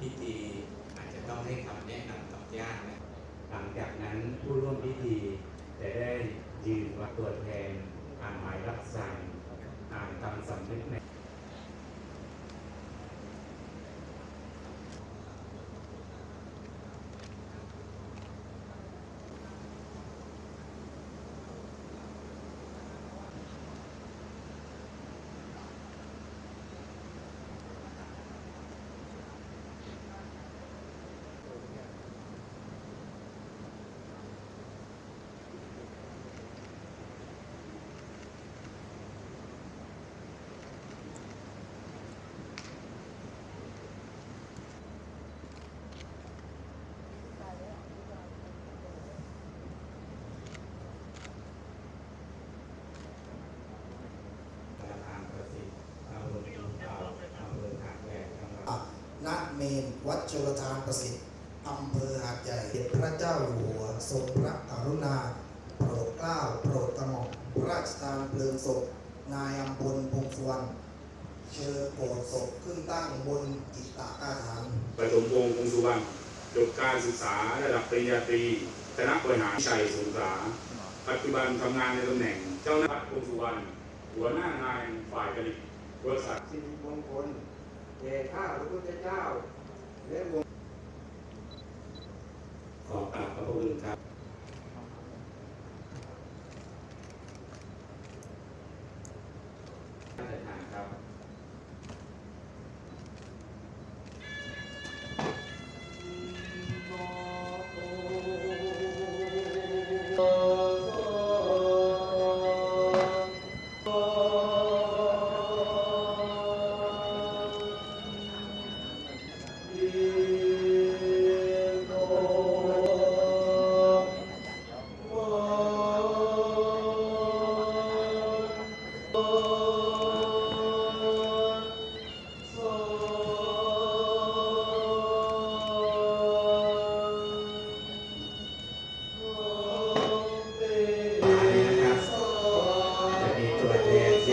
พิธี อาจจะต้องให้คำแนะนำกับญาตินะหลังจากนั้นผู้ร่วมพิธีจะได้ยืนว่าตัวแทนอ่านหมายรับสั่งอ่านคำสำนึกใน ประธานประสิทธิ์อำเภอภูเก่าอำเภอหาดใหญ่จังหวัด ณ เมน วัดชลทานประสิทธิ์อำเภอหาดใหญ่พระเจ้าอยู่หัวทรงพระกรุณา โปรดเกล้าโปรดกระหม่อมพระราชทานเพลิงศพ นายอัมพลพงสุวรรณเชิญโกรธศพขึ้นตั้งบนจิตตาอาถรรพ์ปฐมวงศ์คงสุวรรณจบการศึกษาระดับปริญญาตรีคณะบริหารชัยสงขลาปัจจุบันทำงานในตำแหน่งเจ้าหน้าที่คงสุวรรณหัวหน้างานฝ่ายผลิตบริษัทสิริมงคล แด่ข้าพระพุทธเจ้า และวงขอกราบพระพุทธครับท่านประธานครับ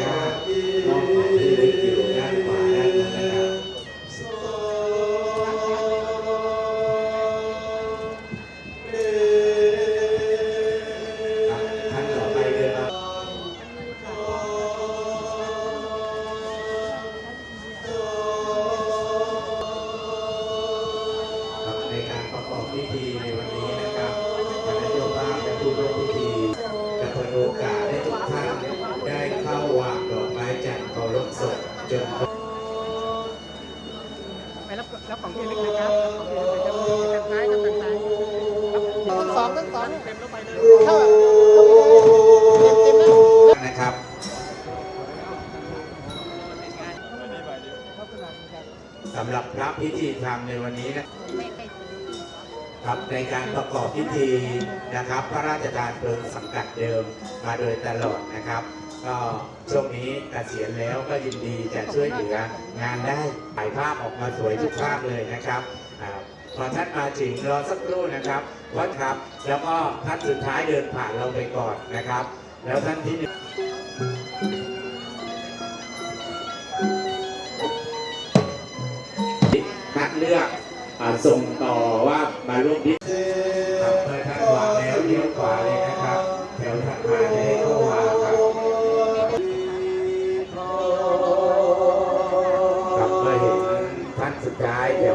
น รับรับของที่ระลึกนะครับรับของที่ระลึกนะครับทางซ้ายครับทางซ้ายทั้งสองทั้งสองเต็มแล้วไปเลยเข้าเข้าไปเลยเต็มเต็มนะนะครับสำหรับพระพิธีธรรมในวันนี้นะครับในการประกอบพิธีนะครับ พระราชทานเพลิงสังกัดเดิมมาโดยตลอดนะครับ ก็ช่วงนี้เกษียณแล้วก็ยินดีจะช่วยเหลืองานได้ถ่ายภาพออกมาสวยทุกภาพเลยนะครับอ่าพอท่านมาถึงรอสักครู่นะครับวัดครับ แล้วก็ท่านสุดท้ายเดินผ่านเราไปก่อนนะครับ แล้วท่านที่หนึ่งคัดเลือกอส่งต่อว่ามาร่วมพิธี to guide them.